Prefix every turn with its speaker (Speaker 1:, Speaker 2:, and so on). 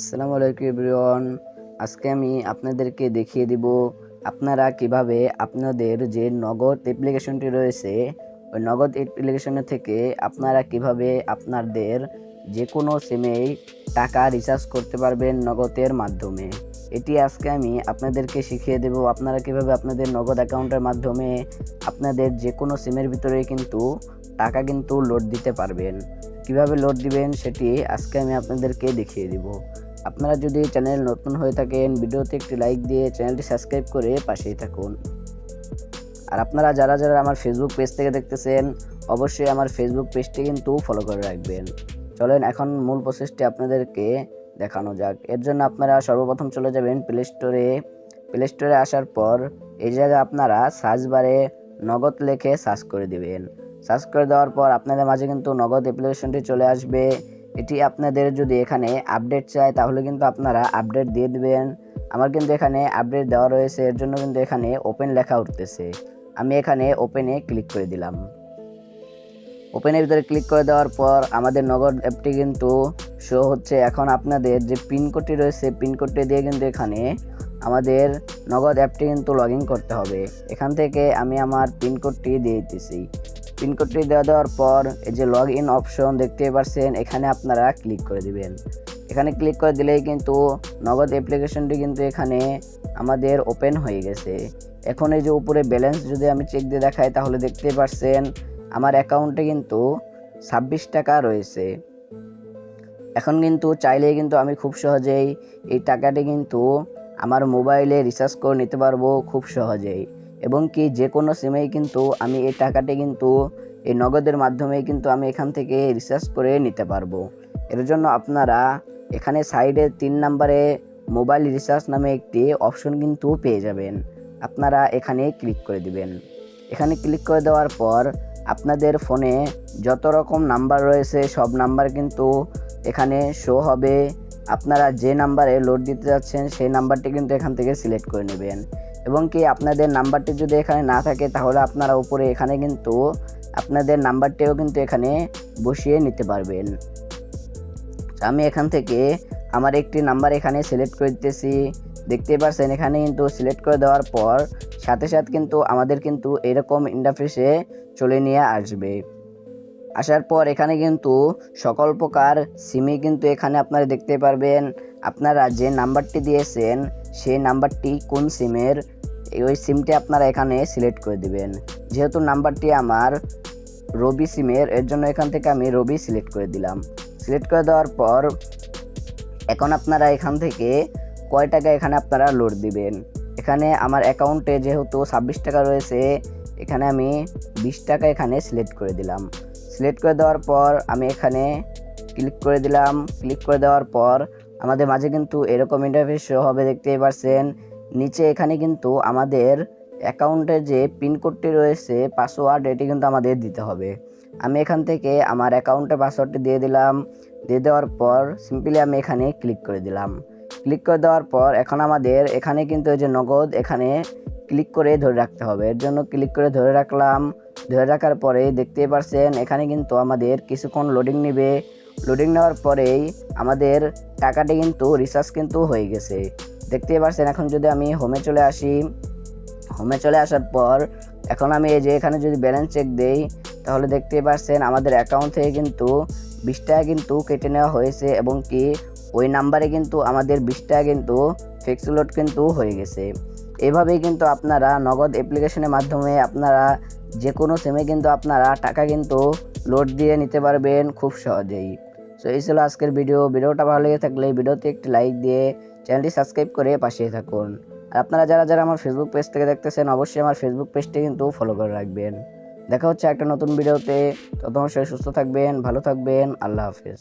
Speaker 1: আসসালামু আলাইকুম এভরিওয়ান। আজকে আমি আপনাদেরকে দেখিয়ে দিব আপনারা কীভাবে আপনাদের যে নগদ অ্যাপ্লিকেশনটি রয়েছে, ওই নগদ অ্যাপ্লিকেশনের থেকে আপনারা কীভাবে আপনাদের যে কোনো সিমেই টাকা রিচার্জ করতে পারবেন নগদের মাধ্যমে। এটি আজকে আমি আপনাদেরকে শিখিয়ে দেব আপনারা কীভাবে আপনাদের নগদ অ্যাকাউন্টের মাধ্যমে আপনাদের যে কোনো সিমের ভিতরে কিন্তু টাকা কিন্তু লোড দিতে পারবেন। কীভাবে লোড দিবেন সেটি আজকে আমি আপনাদেরকে দেখিয়ে দিব। আপনারা যদি চ্যানেল নতুন হয়ে থাকেন, ভিডিওতে একটি লাইক দিয়ে চ্যানেলটি সাবস্ক্রাইব করে পাশেই থাকুন। আর আপনারা যারা যারা আমার ফেসবুক পেজ থেকে দেখতেছেন, অবশ্যই আমার ফেসবুক পেজটি কিন্তু ফলো করে রাখবেন। চলেন এখন মূল প্রসেসটি আপনাদেরকে দেখানো যাক। এর জন্য আপনারা সর্বপ্রথম চলে যাবেন প্লে স্টোরে প্লে স্টোরে আসার পর এই জায়গায় আপনারা সার্চ বারে নগদ লেখে সার্চ করে দিবেন। সার্চ করে দেওয়ার পর আপনাদের মাঝে কিন্তু নগদ অ্যাপ্লিকেশনটি চলে আসবে। এটি আপনাদের যদি এখানে আপডেট চায়, তাহলে কিন্তু আপনারা আপডেট দিয়ে দেবেন। আমার কিন্তু এখানে আপডেট দেওয়া রয়েছে, এর জন্য কিন্তু এখানে ওপেন লেখা উঠতেছে। আমি এখানে ওপেনে ক্লিক করে দিলাম। ওপেনের ভিতরে ক্লিক করে দেওয়ার পর আমাদের নগদ অ্যাপটি কিন্তু শো হচ্ছে। এখন আপনাদের যে পিনকোডটি রয়েছে পিনকোডটি দিয়ে কিন্তু এখানে আমাদের নগদ অ্যাপটি কিন্তু লগ করতে হবে। এখান থেকে আমি আমার পিনকোডটি দিয়ে দিতেছি। পিনকোডটি দেওয়া দেওয়ার পর এই যে লগ ইন অপশন দেখতে পাচ্ছেন এখানে আপনারা ক্লিক করে দিবেন। এখানে ক্লিক করে দিলেই কিন্তু নগদ অ্যাপ্লিকেশনটি কিন্তু এখানে আমাদের ওপেন হয়ে গেছে। এখন এই যে উপরে ব্যালেন্স যদি আমি চেক দিয়ে দেখাই, তাহলে দেখতে পাচ্ছেন আমার অ্যাকাউন্টে কিন্তু ছাব্বিশ টাকা রয়েছে। এখন কিন্তু চাইলেই কিন্তু আমি খুব সহজেই এই টাকাটি কিন্তু আমার মোবাইলে রিচার্জ করে নিতে পারব খুব সহজেই। এবং কি যে কোনো সিমেই কিন্তু আমি এই টাকাটি কিন্তু এই নগদের মাধ্যমে কিন্তু আমি এখান থেকে রিচার্জ করে নিতে পারব। এর জন্য আপনারা এখানে সাইডে তিন নম্বরে মোবাইল রিচার্জ নামে একটি অপশন কিন্তু পেয়ে যাবেন। আপনারা এখানে ক্লিক করে দিবেন। এখানে ক্লিক করে দেওয়ার পর আপনাদের ফোনে যত রকম নাম্বার রয়েছে, সব নাম্বার কিন্তু এখানে শো হবে। আপনারা যে নাম্বারে লোড দিতে যাচ্ছেন, সেই নাম্বারটি কিন্তু এখান থেকে সিলেক্ট করে নেবেন। এবং কি আপনাদের নাম্বারটি যদি এখানে না থাকে, তাহলে আপনারা উপরে এখানে কিন্তু আপনাদের নাম্বারটিও কিন্তু এখানে বসিয়ে নিতে পারবেন। আমি এখান থেকে আমার একটি নাম্বার এখানে সিলেক্ট করে দিতেছি। দেখতে পাচ্ছেন এখানে কিন্তু সিলেক্ট করে দেওয়ার পর সাথে সাথে কিন্তু আমাদের কিন্তু এরকম ইন্টারফেসে চলে নিয়ে আসবে। আসার পর এখানে কিন্তু সকল প্রকার সিমই কিন্তু এখানে আপনারা দেখতে পারবেন। আপনারা যে নাম্বারটি দিয়েছেন, সেই নাম্বারটি কোন সিমের ওই সিমটি আপনারা এখানে সিলেক্ট করে দিবেন। যেহেতু নাম্বারটি আমার রবি সিমের এর জন্য এখান থেকে আমি রবি সিলেক্ট করে দিলাম। সিলেক্ট করে দেওয়ার পর এখন আপনারা এখান থেকে কয় টাকা এখানে আপনারা লোড দিবেন? এখানে আমার অ্যাকাউন্টে যেহেতু ছাব্বিশ টাকা রয়েছে, এখানে আমি বিশ টাকা এখানে সিলেক্ট করে দিলাম। সিলেক্ট করে দেওয়ার পর আমি এখানে ক্লিক করে দিলাম। ক্লিক করে দেওয়ার পর আমাদের মাঝে কিন্তু এরকম ইন্টারফেস শো হবে, দেখতেই পারছেন। নিচে এখানে কিন্তু আমাদের অ্যাকাউন্টের যে পিনকোডটি রয়েছে পাসওয়ার্ড এটি কিন্তু আমাদের দিতে হবে। আমি এখান থেকে আমার অ্যাকাউন্টে পাসওয়ার্ডটি দিয়ে দিলাম। দিয়ে দেওয়ার পর সিম্পলি আমি এখানে ক্লিক করে দিলাম। ক্লিক করে দেওয়ার পর এখন আমাদের এখানে কিন্তু এই যে নগদ এখানে ক্লিক করে ধরে রাখতে হবে। এর জন্য ক্লিক করে ধরে রাখলাম। ধরে রাখার পরে দেখতেই পারছেন, এখানে কিন্তু আমাদের কিছুক্ষণ লোডিং নেবে। লোডিং নেওয়ার পরেই আমাদের টাকাটি কিন্তু রিচার্জ কিন্তু হয়ে গেছে। দেখতেই পারছেন, এখন যদি আমি হোমে চলে আসি হোমে চলে আসার পর এখন আমি এই যে এখানে যদি ব্যালেন্স চেক দেই, তাহলে দেখতেই পারছেন আমাদের অ্যাকাউন্ট থেকে কিন্তু বিশ টাকা কিন্তু কেটে নেওয়া হয়েছে এবং কি ওই নাম্বারে কিন্তু আমাদের বিশ টাকা কিন্তু ফিক্স লোড কিন্তু হয়ে গেছে। এভাবেই কিন্তু আপনারা নগদ অ্যাপ্লিকেশনের মাধ্যমে আপনারা যে কোনো সিমে কিন্তু আপনারা টাকা কিন্তু লোড দিয়ে নিতে পারবেন খুব সহজেই। সো এই ছিল আজকের ভিডিও ভিডিওটা ভালো লেগে থাকলে ভিডিওতে একটি লাইক দিয়ে চ্যানেলটি সাবস্ক্রাইব করে পাশে থাকুন। আর আপনারা যারা যারা আমার ফেসবুক পেজ থেকে দেখতেছেন, অবশ্যই আমার ফেসবুক পেজটি কিন্তু ফলো করে রাখবেন। দেখা হচ্ছে একটা নতুন ভিডিওতে তত সবাই সুস্থ থাকবেন, ভালো থাকবেন। আল্লাহ হাফিজ।